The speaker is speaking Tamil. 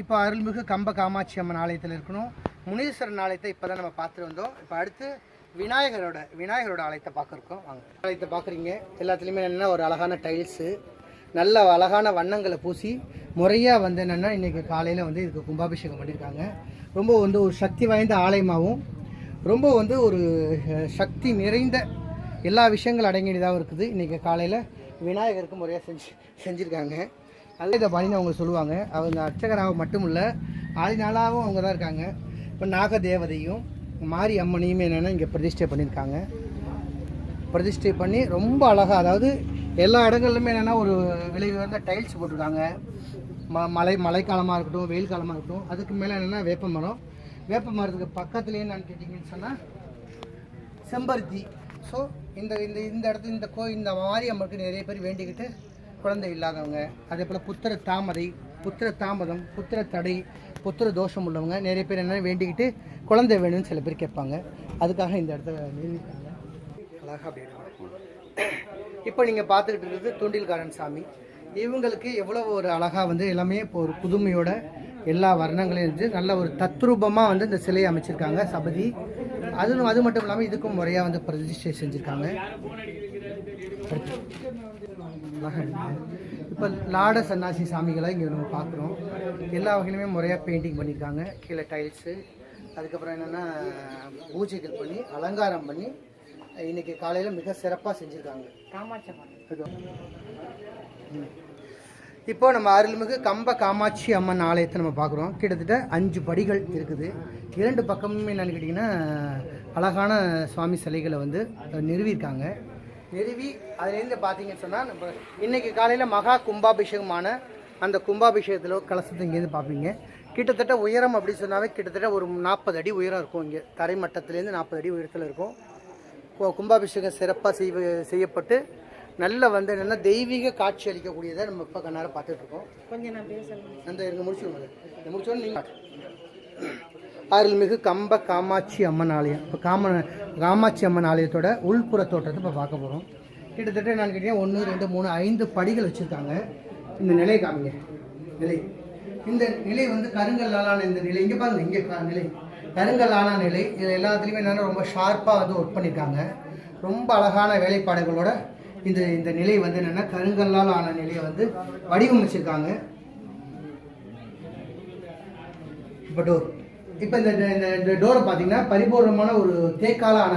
இப்போ அருள்மிகு கம்ப காமாட்சி அம்மன் ஆலயத்தில் இருக்கணும். முனீஸ்வரன் ஆலயத்தை இப்போ தான் நம்ம பார்த்துட்டு வந்தோம். இப்போ அடுத்து விநாயகரோட விநாயகரோட ஆலயத்தை பார்க்குறோம் வாங்க. ஆலயத்தை பார்க்குறீங்க. எல்லாத்துலேயுமே என்னென்னா ஒரு அழகான டைல்ஸு நல்ல அழகான வண்ணங்களை பூசி முறையாக வந்து என்னென்னா இன்றைக்கி காலையில் வந்து இதுக்கு கும்பாபிஷேகம் பண்ணியிருக்காங்க ரொம்ப வந்து ஒரு சக்தி வாய்ந்த ஆலயமாகவும் ரொம்ப வந்து ஒரு சக்தி நிறைந்த எல்லா விஷயங்கள் அடங்கியதாகவும் இருக்குது. இன்றைக்கி காலையில் விநாயகருக்கு முறையாக செஞ்சு செஞ்சுருக்காங்க. அதே இதை பண்ணி அவங்க சொல்லுவாங்க. அவங்க அர்ச்சகராக மட்டும் இல்லை ஆளினாலாகவும் அவங்க தான் இருக்காங்க. இப்போ நாக தேவதையும் மாரி அம்மனையும் என்னென்னா இங்கே பிரதிஷ்டை பண்ணியிருக்காங்க பிரதிஷ்டை பண்ணி ரொம்ப அழகாக அதாவது எல்லா இடங்கள்லுமே என்னென்னா ஒரு விலை உயர்ந்த டைல்ஸ் போட்டிருக்காங்க. ம மழை மழைக்காலமாக இருக்கட்டும் வெயில் காலமாக இருக்கட்டும் அதுக்கு மேலே என்னென்னா வேப்ப மரம். வேப்ப மரத்துக்கு பக்கத்துலேயே என்னன்னு கேட்டிங்கன்னு சொன்னால் செம்பருத்தி. ஸோ இந்த இந்த இந்த இடத்துல இந்த கோ இந்த மாரி அம்மனுக்கு நிறைய பேர் வேண்டிக்கிட்டு குழந்தை இல்லாதவங்க அதே போல் புத்திர தாமதை புத்திர தாமதம் புத்திர தடை புத்திர தோஷம் உள்ளவங்க நிறைய பேர் என்ன வேண்டிக்கிட்டு குழந்தை வேணும்னு சில பேர் கேட்பாங்க. அதுக்காக இந்த இடத்துல நிறுவிட்டாங்க அழகாக அப்படி இப்போ நீங்கள் பார்த்துக்கிட்டு இருக்கிறது தூண்டில்காரன் சாமி. இவங்களுக்கு எவ்வளோ ஒரு அழகாக வந்து எல்லாமே இப்போ ஒரு புதுமையோட எல்லா வர்ணங்களையும் இருந்து நல்ல ஒரு தத்ரூபமாக வந்து இந்த சிலையை அமைச்சிருக்காங்க சபதி. அது அது மட்டும் இல்லாமல் இதுக்கும் முறையாக வந்து பிரதிஷ்டை செஞ்சுருக்காங்க. இப்போ லாட சன்னாசி சாமிகளை இங்கே நம்ம பார்க்குறோம் எல்லா வகையிலுமே முறையாக பெயிண்டிங் பண்ணியிருக்காங்க கீழே டைல்ஸு அதுக்கப்புறம் என்னென்னா பூஜைகள் பண்ணி அலங்காரம் பண்ணி இன்னைக்கு காலையில் மிக சிறப்பாக செஞ்சுருக்காங்க. இப்போ நம்ம அருள்மிகு கம்ப காமாட்சி அம்மன் ஆலயத்தை நம்ம பார்க்குறோம் கிட்டத்தட்ட அஞ்சு படிகள் இருக்குது. இரண்டு பக்கமுமே என்னன்னு கேட்டிங்கன்னா அழகான சுவாமி சிலைகளை வந்து நிறுவியிருக்காங்க. நிறுவி அதுலேருந்து பார்த்தீங்கன்னு சொன்னால் நம்ம இன்னைக்கு காலையில் மகா கும்பாபிஷேகமான அந்த கும்பாபிஷேகத்தில் கலசத்தை இங்கேருந்து பார்ப்பீங்க. கிட்டத்தட்ட உயரம் அப்படி சொன்னாவே கிட்டத்தட்ட ஒரு நாற்பது அடி உயரம் இருக்கும் இங்கே. தரைமட்டத்துலேருந்து நாற்பது அடி உயரத்தில் இருக்கும். கும்பாபிஷேகம் சிறப்பாக செய்வ செய்யப்பட்டு நல்ல வந்து என்னென்னா தெய்வீக காட்சி அளிக்கக்கூடியதை நம்ம இப்போ கண்ணார பார்த்துட்டு இருக்கோம். கொஞ்சம் நான் பேசணும் அந்த இருங்க முடிச்சுடுங்க முடிச்சோன்னு நீங்கள் அருள்மிகு கம்ப காமாட்சி அம்மன் ஆலயம். இப்போ காம காமாட்சி அம்மன் ஆலயத்தோட உள்புற தோட்டத்தை இப்போ பார்க்க போகிறோம் கிட்டத்தட்ட என்னன்னு கேட்டீங்கன்னா ஒன்று ரெண்டு மூணு ஐந்து படிகள் வச்சுருக்காங்க. இந்த நிலை காமிங்க. நிலை. இந்த நிலை வந்து கருங்கல்லாலான இந்த நிலை. இங்கே பாருங்க இங்கே நிலை. கருங்கல்லான நிலை. இதில் எல்லாத்துலேயுமே என்னென்னா ரொம்ப ஷார்ப்பாக வந்து ஒர்க் பண்ணியிருக்காங்க ரொம்ப அழகான வேலைப்பாடுகளோட இந்த இந்த நிலை வந்து என்னென்னா கருங்கல்லால் ஆன நிலையை வந்து வடிவமைச்சிருக்காங்க. இப்போ டோர் இப்போ இந்த இந்த டோரை பார்த்தீங்கன்னா பரிபூர்ணமான ஒரு தேக்கால